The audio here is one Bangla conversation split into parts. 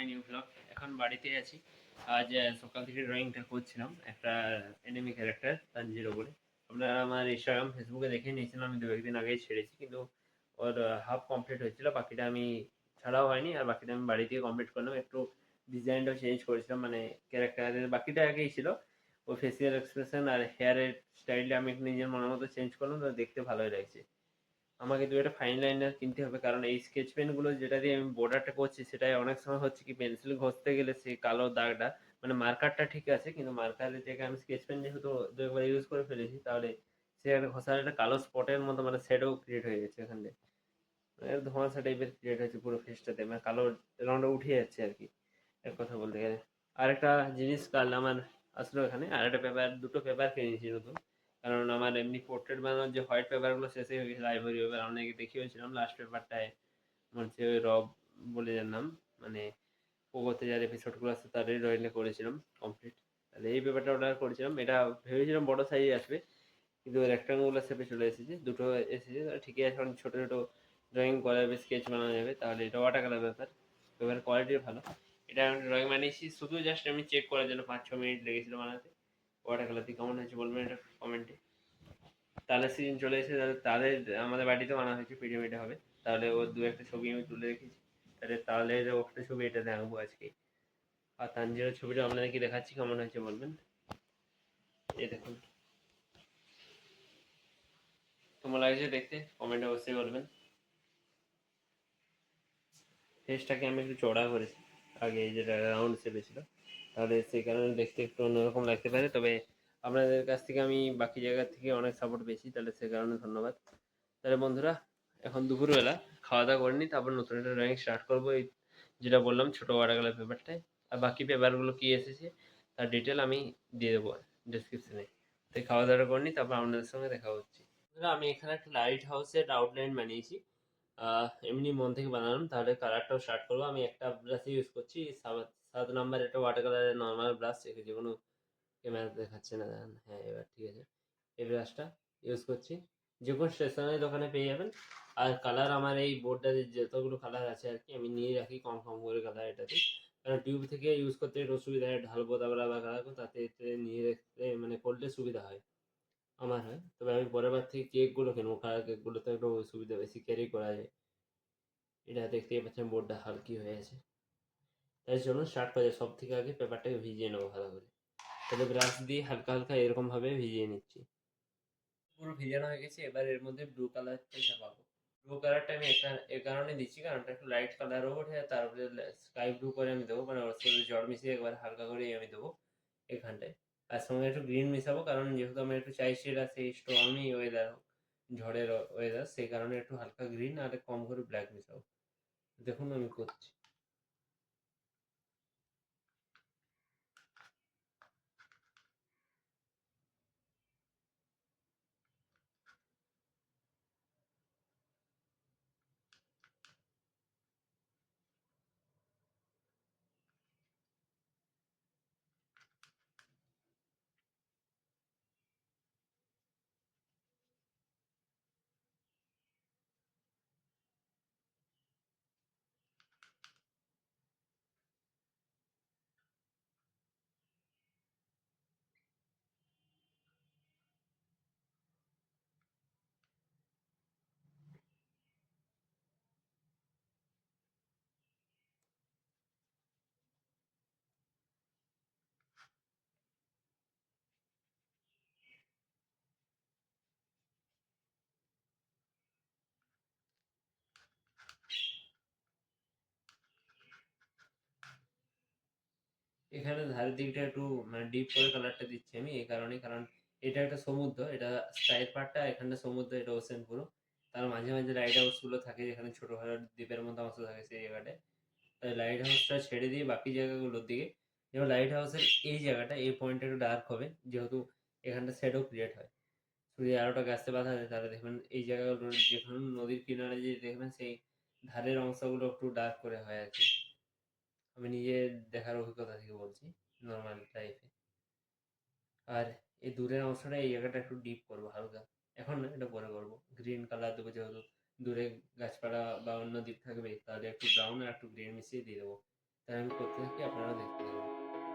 মাই নিউ ব্লগ এখন বাড়িতে আছি। আজ সকাল থেকে ড্রয়িংটা করছিলাম। একটা এনিমি ক্যারেক্টার তানজিরো বলে আপনারা আমার ইনস্টাগ্রাম ফেসবুকে দেখে নিয়েছিলাম। আমি দু একদিন আগেই ছেড়েছি, কিন্তু ওর হাফ কমপ্লিট হয়েছিল। বাকিটা আমি ছাড়াও হয়নি। আর বাকিটা আমি বাড়ি থেকে কমপ্লিট করলাম। একটু ডিজাইনটাও চেঞ্জ করেছিলাম। মানে ক্যারেক্টারের বাকিটা আগেই ছিল। ওর ফেসিয়াল এক্সপ্রেশন আর হেয়ারের স্টাইলটা আমি নিজের মনের মতো চেঞ্জ করলাম। তো দেখতে ভালোই লাগছে। আমাকে দু একটা ফাইন লাইনার কিনতে হবে। কারণ এই স্কেচ পেনগুলো যেটা দিয়ে আমি বর্ডারটা করছি, সেটাই অনেক সময় হচ্ছে কি পেন্সিল ঘষতে গেলে সেই কালো দাগটা মানে মার্কারটা ঠিক আছে, কিন্তু মার্কারের জায়গায় আমি স্কেচ পেন যেহেতু দু একবার ইউজ করে ফেলেছি, তাহলে সে একটা ঘষার একটা কালো স্পটের মতো মানে শ্যাডো ক্রিয়েট হয়ে গেছে থেকে মানে ধোঁয়াশা টাইপের ক্রিয়েট হয়েছে পুরো ফেসটাতে মানে কালো রঙটা উঠে যাচ্ছে আর কি, এক কথা বলতে গেলে। আরেকটা জিনিস কাল আমার আসলো এখানে আর একটা পেপার দুটো পেপার কিনেছি নতুন। কারণ আমার এমনি পোর্ট্রেট বানানোর যে হোয়াইট পেপারগুলো শেষ হয়ে গেছে লাইব্রেরি পেপার অনেকে দেখিয়েছিলাম লাস্ট পেপারটায় আমার হচ্ছে ওই রব বলে যার নাম মানে পোগোতে যার এপিসোডগুলো আছে তারই ড্রয়িংটা করেছিলাম কমপ্লিট তাহলে এই পেপারটা অর্ডার করেছিলাম, এটা ভেবেছিলাম বড় সাইজে আসবে, কিন্তু রেক্টাঙ্গুলার শেপে চলে এসেছে, দুটো এসেছে, তাহলে ঠিকই আছে এখন ছোটো ছোটো ড্রয়িং করা যাবে স্কেচ বানানো যাবে, তাহলে এটা ওয়াটার কালার ব্যাপার পেপার কোয়ালিটি ভালো। এটা আমি ড্রয়িং বানিয়েছি, শুধু জাস্ট আমি চেক করার জন্য পাঁচ ছ মিনিট লেগেছিল বানাতে ওয়াটার কালারটি কেমন হয়েছে বলবেন এটা? কমেন্টে। তালের সিজন চলে এসেছে, তাহলে তাদের, আমাদের বাড়িতে বানা হয়েছে পিডিএমিটা হবে। তাহলে ওর দু একটা ছবি আমি তুলে রেখেছি। তাহলে তালের একটা ছবি এটা আঁকবো আজকে। আর তানজিরের ছবিটা আপনাদেরকে দেখাচ্ছি, কেমন হয়েছে বলবেন? এ দেখুন। কেমন লাগছে দেখতে? কমেন্টে অবশ্যই বলবেন। ফেসটাকে আমি একটু চড়া করেছি। আগে যেটা রাউন্ড শেপে ছিল তাহলে সেই কারণে দেখতে একটু অন্যরকম লাগতে পারে, তবে আপনাদের কাছ থেকে আমি বাকি জায়গা থেকে অনেক সাপোর্ট পেয়েছি, তাহলে সে কারণে ধন্যবাদ। তাহলে বন্ধুরা, এখন দুপুরবেলা খাওয়া দাওয়া করে তারপর নতুন একটা ড্রয়িং স্টার্ট করব। এই যেটা বললাম, ছোটো ওয়াটার পেপারটায় আর বাকি পেপারগুলো কী এসেছে, তার ডিটেল আমি দিয়ে দেবো ডিসক্রিপশনে তাই খাওয়া দাওয়া করে তারপর আপনাদের সঙ্গে দেখা হচ্ছে। আমি এখানে একটা লাইট হাউসের আউটলাইন বানিয়েছি। এমনি মন থেকে বানালাম, তাহলে কালারটাও স্টার্ট করব। আমি একটা ব্রাশ ইউজ করছি, সাত নাম্বার একটা ওয়াটার কালারের নর্মাল ব্রাশ যে কোনো ক্যামেরা দেখাচ্ছে না, দাঁড়ান। হ্যাঁ এবার ঠিক আছে। এই ব্রাশটা ইউজ করছি। যে কোনো স্টেশনারি দোকানে পেয়ে যাবেন। আর কালার আমার এই বোর্ডটাতে যতগুলো কালার আছে আর কি, আমি নিয়ে রাখি কম কম করে কালার এটাতে। কারণ টিউব থেকে ইউজ করতে একটু অসুবিধা হয়, ঢালবো, তারপর আবার কালার তাতে নিয়ে রাখতে মানে করলে সুবিধা হয়। আমার হয়। তবে আমি পরের বার থেকে কেকগুলো কিনবো। কালার কেকগুলোতে একটু সুবিধা বেশি ক্যারি করা যায়। এটা দেখতেই পাচ্ছেন বোর্ডটা হালকি হয়ে আছে। তাই চলুন স্টার্ট করা যায় সব থেকে আগে পেপারটাকে ভিজিয়ে নেব ভালো করে। তাহলে ব্রাশ দিয়ে হালকা হালকা এরকম ভাবে ভিজিয়ে নিচ্ছি। পুরো ভিজানো হয়ে গেছে, এবার এর মধ্যে ব্লু কালারটা চাপাবো ব্লু কালারটা আমি এ কারণে দিচ্ছি, কারণটা একটু লাইট কালারও ওঠে তারপরে স্কাই ব্লু করে আমি দেবো মানে ওর সাথে জল মিশিয়ে একবার হালকা করেই আমি দেবো এখানটায়। আর সঙ্গে একটু গ্রিন মিশাবো, কারণ যেহেতু আমি একটু চাইছি এটা সেই স্টর্মি ওয়েদার ঝড়ের ওয়েদার সেই কারণে একটু হালকা গ্রিন আর কম করে ব্ল্যাক মিশাবো। দেখুন আমি করছি। এখানে ধারের দিকটা একটু মানে ডিপ করে কালারটা দিচ্ছি আমি এই কারণে কারণ এটা একটা সমুদ্র, এটা সাইড পার্টটা এখানটা সমুদ্র, এটা ওশেন পুরো। তার মাঝে মাঝে লাইট হাউসগুলো থাকে যেখানে ছোটো ভালো দ্বীপের মতো অংশ থাকে সেই জায়গাটায়। তাই লাইট হাউসটা ছেড়ে দিয়ে বাকি জায়গাগুলোর দিকে, যেমন লাইট হাউসের এই জায়গাটা, এই পয়েন্টটা একটু ডার্ক হবে, যেহেতু এখানটা শ্যাডো ক্রিয়েট হয়। সূর্যের আলোটা গাছতে বাধা দেয়, তাহলে দেখবেন এই জায়গাগুলো, যেখানে নদীর কিনারে যে দেখবেন সেই ধারের অংশগুলো একটু ডার্ক করে হয় আর কি। আমি নিজে দেখার অভিজ্ঞতা থেকে বলছি নর্মাল লাইফে আর এই দূরের অংশটা, এই জায়গাটা একটু ডিপ করব হালকা। এখন না এটা পরে করব। গ্রিন কালার দেবো যেহেতু, দূরে গাছপালা বা অন্য দিক থাকবে, তাহলে একটু ব্রাউন আর একটু গ্রিন মিশিয়ে দিয়ে দেবো। তাহলে আমি করতে থাকি আপনারাও দেখতে থাকুন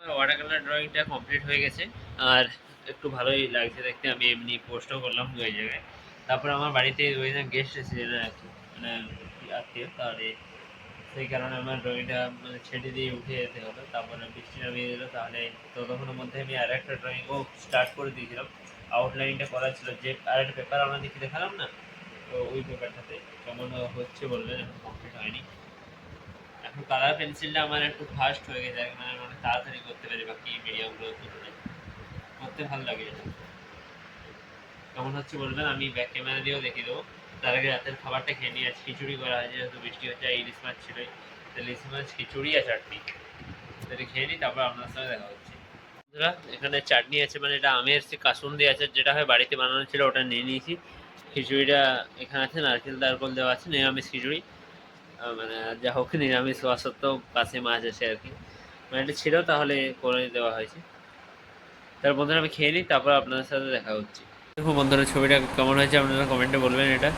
ওয়াটার কালার ড্রয়িংটা কমপ্লিট হয়ে গেছে। আর একটু ভালোই লাগছে দেখতে, আমি এমনি পোস্টও করলাম দু জায়গায়। তারপর আমার বাড়িতে ওই গেস্ট এসেছিলেন আর কি মানে আত্মীয় তাহলে সেই কারণে আমার ড্রয়িংটা মানে ছেড়ে দিয়ে উঠে যেতে হলো। তারপরে বৃষ্টি নামিয়ে দিল তাহলে ততক্ষণের মধ্যে আমি আর একটা ড্রয়িংও স্টার্ট করে দিয়েছিলাম। আউটলাইনটা করা ছিল, যে আর একটা পেপার আমরা দেখি দেখালাম না, তো ওই পেপারটাতে কেমন হচ্ছে এখন কমপ্লিট হয়নি। এখন কালার পেন্সিলটা আমার একটু ফাস্ট হয়ে গেছে মানে মানে তাড়াতাড়ি করতে পারি বাকি মিডিয়ামগুলো তুলনায় করতে ভালো লাগে এটা। কেমন হচ্ছে বলবেন? আমি ব্যাক ক্যামেরা দিয়েও দেখিয়ে দেবো। তার আগে রাতের খাবারটা খেয়ে নিয়ে আজ খিচুড়ি করা হয়েছে, যেহেতু বৃষ্টি হচ্ছে ইলিশ মাছ ছিলই তো ইলিশ মাছ, খিচুড়ি আর চাটনি। তাহলে খেয়ে নিই, তারপর আপনার সঙ্গে দেখা হচ্ছে। বন্ধুরা, এখানে চাটনি আছে মানে এটা আমের সে কাসুন্দি আছে, যেটা হয় বাড়িতে বানানো ছিল, ওটা নিয়ে নিয়েছি। খিচুড়িটা এখানে আছে, নারকেল তারকল দেওয়া আছে নিরামিষ খিচুড়ি। মানে যা হোক নিরামিষ হওয়া সত্ত্বেও পাশে মাছ আছে আর কি। মানে এটা ছিল তাহলে করে দেওয়া হয়েছে। তার বন্ধুরা, আমি খেয়ে নিই, তারপর আপনাদের সাথে দেখা হচ্ছে। দেখুন বন্ধুরা, ছবিটা কেমন হয়েছে আপনারা কমেন্টে বলবেন এটা।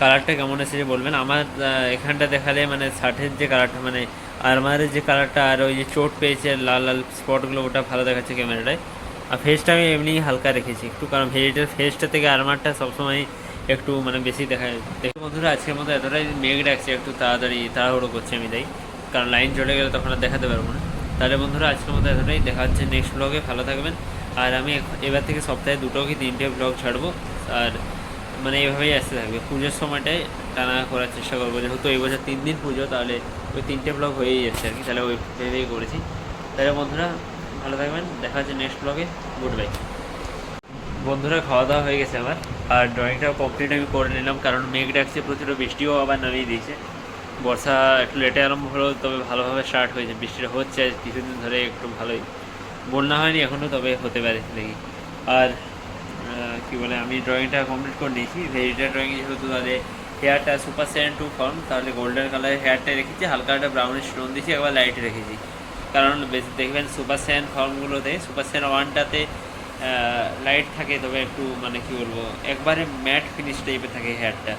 কালারটা কেমন এসেছে বলবেন। আমার এখানটা দেখালে মানে শার্টের যে কালারটা মানে আরমারের যে কালারটা আর ওই যে চোট পেয়েছে লাল লাল স্পটগুলো, ওটা ভালো দেখাচ্ছে ক্যামেরাটায়। আর ফেসটা আমি এমনি হালকা রেখেছি। একটু কারণ ভেজিটার ফেসটা থেকে আরমারটা সবসময় একটু মানে বেশি দেখা দেখো বন্ধুরা, আজকের মতো এতটাই। মেঘ ডাকছে, একটু তাড়াতাড়ি, তাড়াহুড়ো করছে আমি, তাই। কারণ লাইন চলে গেলে তখন আর দেখাতে পারব না। তাহলে বন্ধুরা, আজকের মতো এতটাই। দেখা হচ্ছে নেক্সট ব্লগে ভালো থাকবেন। আর আমি এবার থেকে সপ্তাহে দুটো কি তিনটে ব্লগ ছাড়বো। আর মানে এভাবেই আসতে থাকবে। পুজোর সময়টায় টানা করার চেষ্টা করব। যেহেতু এই বছর তিন দিন পুজো, তাহলে ওই তিনটে ব্লগ হয়েই যাচ্ছে আর কি। তাহলে ওই ভেবেই করেছি। তাহলে বন্ধুরা, ভালো থাকবেন। দেখা হচ্ছে নেক্সট ব্লগে গুড বাই বন্ধুরা খাওয়া দাওয়া হয়ে গেছে আমার। আর ড্রয়িংটাও কমপ্লিট আমি করে নিলাম, কারণ মেঘ ডাকছে প্রচুর বৃষ্টিও আবার নামিয়ে দিয়েছে। বর্ষা একটু লেটে আরম্ভ হলো, তবে ভালোভাবে স্টার্ট হয়েছে। বৃষ্টিটা হচ্ছে কিছুদিন ধরে একটু ভালোই। বন্যা হয়নি এখনও তবে হতে পারে, দেখি। আর কি বলে, আমি ড্রয়িংটা কমপ্লিট করে নিয়েছি। ভেরিটা ড্রয়িং যেহেতু তাহলে হেয়ারটা সুপার সেভেন টু ফর্ম তাহলে গোল্ডেন কালারের হেয়ারটা রেখেছি, হালকা একটা ব্রাউনিশ স্টোন দিয়েছি, একবার লাইট রেখেছি। কারণ দেখবেন সুপার সেভেন ফর্মগুলোতে সুপার সেভেন ওয়ানটাতে লাইট থাকে, তবে একটু মানে কি বলব, একবারে ম্যাট ফিনিশ টাইপের থাকে হেয়ারটা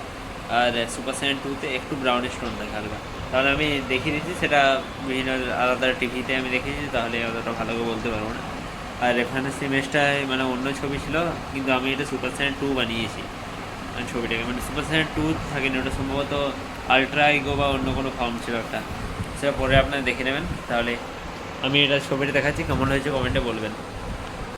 আর সুপার সেভেন টুতে একটু ব্রাউনিশ টোন থাকে হালকা। তাহলে আমি দেখিয়ে দিচ্ছি, সেটা বিভিন্ন আলাদা টিভিতে আমি দেখেছি তাহলে অতটা ভালো করে বলতে পারব না। আর এখানে সিমেজটায় মানে অন্য ছবি ছিল, কিন্তু আমি এটা সুপার সাইন টু বানিয়েছি মানে ছবিটাকে। মানে সুপার সাইন টু থাকেনি ওটা সম্ভবত আলট্রা ইগো বা অন্য কোনো ফর্ম ছিল একটা। সেটা পরে আপনারা দেখে নেবেন, তাহলে আমি এটা ছবিটা দেখাচ্ছি, কেমন হয়েছে কমেন্টে বলবেন।